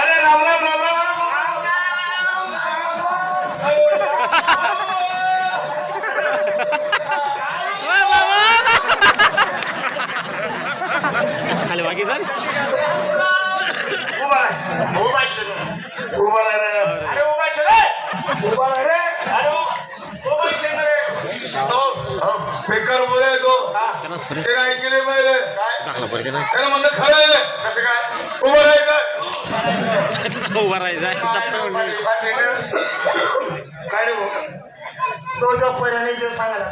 अरे राम राम राम राम खाली बाकी सर उभा उभा. उभा. अरे उभा अरे उभा. बेकार बोलाय तो. हा. ते काय केले पहिले. काय? दाखला पडते ना त्याला म्हणलं खरं आहे. कसं काय? उभं राहायचं. उभा राहायचा. काय रे भाऊ? तो जो पर्याने जे सांगायला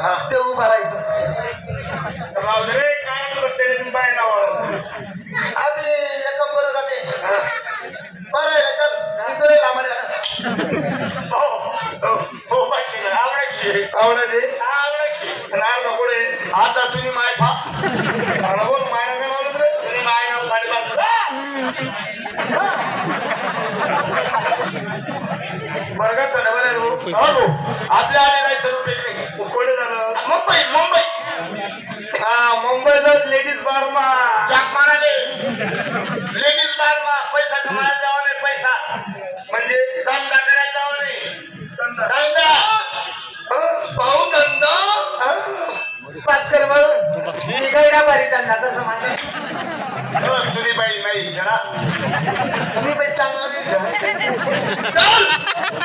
हा. ते उभा राहायचं. राहू रे काय तुला ते बाय नाव आधी रक्कम बरं जाते. बरं आहे चल. इकडे लांबडे हो, हो, रे. आवडायची. नको आता तुम्ही माय फा लावलं रे तुम्ही माय नाव साडी बांधून. वर्गात चढवलं रे भाऊ. हो भाऊ, आपल्या आधी काही सर्व पेक नाही कोणी झालं. मुंबई मुंबई. हा मुंबईत लेडीज बारमा. चाक माराले लेडीज बार मा पैसा कमायला जावा नाही पैसा. मी गैरा बारी त्यांना तसं माझं हो, तुम्ही बाई नाही जरा. मी पण चांगलं नाही. चल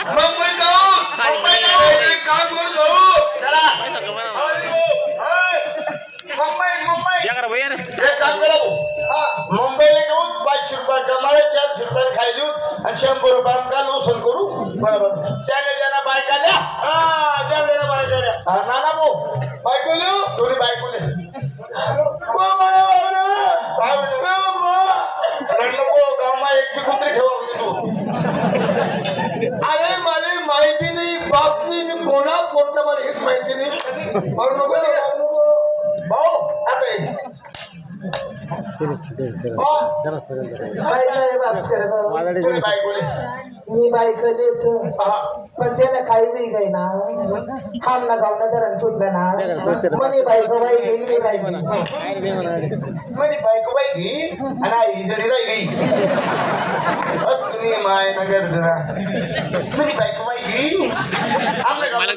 मुंबई जाऊ मुंबई जाऊ. एक काम करू जाऊ. चला. पैसा कमायला. होय, मुंबई मुंबई. या करा भैया रे. एक काम करा भाऊ. हा, मुंबईला घेऊन पाचशे रुपये कमाले चारशे रुपये खायली आणि शंभर रुपये आमका लोसन करू. बरोबर. त्याने ज्यांना बायका द्या. हा त्या जा. हा, नाना भाऊ. बायको लिहू? दोन्ही बायकोले को गावमा एक बी कुत्री ठेवा तू अरे मला माहिती नाही बाप नाही मी कोणा पोटला मला हेच माहिती नाही. भाऊ आता मी बायकल. पण त्यानं काही बी काही ना. खामला गावना धरण सुटलं ना. म्हणे बायको बाई गेली मी राहिली. म्हणे बायको बाई घे आणि आई जडी राहिली. तुम्ही माय नगर जरा म्हणे बायको बाई घे आमच्या मला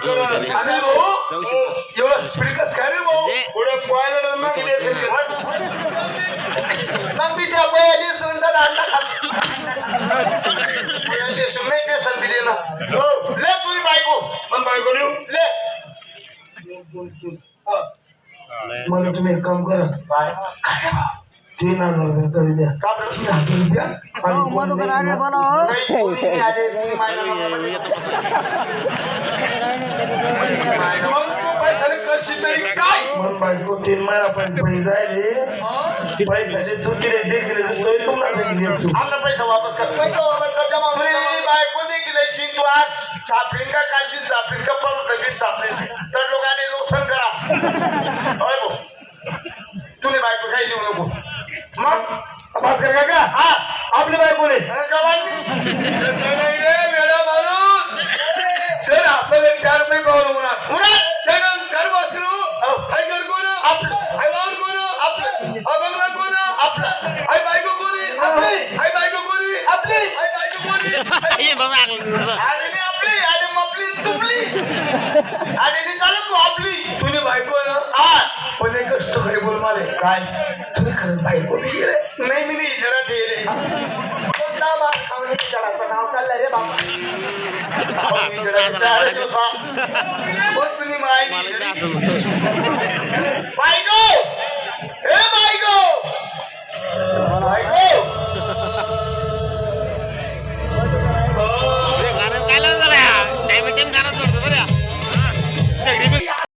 दिवसांनी. अनिल भाऊ, जाऊ शकतो. एवढं स्पीड कसं काय रे भाऊ म्हणजे- पुढे पोहायला तर कसं मागे वाटतं असेल ना? ते. मग मी त्या बैली सुंदर आणला खाली. ते सुनने ते संधी ना हो. ले तुम्ही बायको पण बायको लिहू. ले मला तुम्ही एक काम करा बाय तीन हजार रुपये कधी द्या का बरं? तीन आणि नाही, कोणी नाही आले, तुम्ही माझ्या मग तू पैशाने करशील तरी काय मग बायको तीन महिना पैसे जायले पैशाचे सुट्टीले देखील सोय तुम्हाला असू. पैसा वापस कर पैसा वापस कर बायको देखील का काढशील सापडीन का परत लगेच सापडीन तर लोकांनी लोसन करा होय भाऊ तुम्ही बायको काही देऊ नको मग भास्कर काका हा आपली बायको ले गवानी तसं नाही रे वेळा मारून सर आपल्याला एक चार रुपये पावलं होणार त्यानं घर बसलो. हाय घर कोण आपलं. हाय वावर कोण आपलं. हा बंगला कोण आपलं. हाय बायको कोणी आपली. हाय बायको कोणी आपली. हाय बायको कोणी ये बाबा लागलं. आणि ती आपली चालत तू तुझी बायको ना? हा. पण एक कष्ट खरे बोल माले. काय? तुम्ही खरंच बायको नाही रे. नाही मी नाही. जरा नाव काढलं रे बाबा तुम्ही माहिती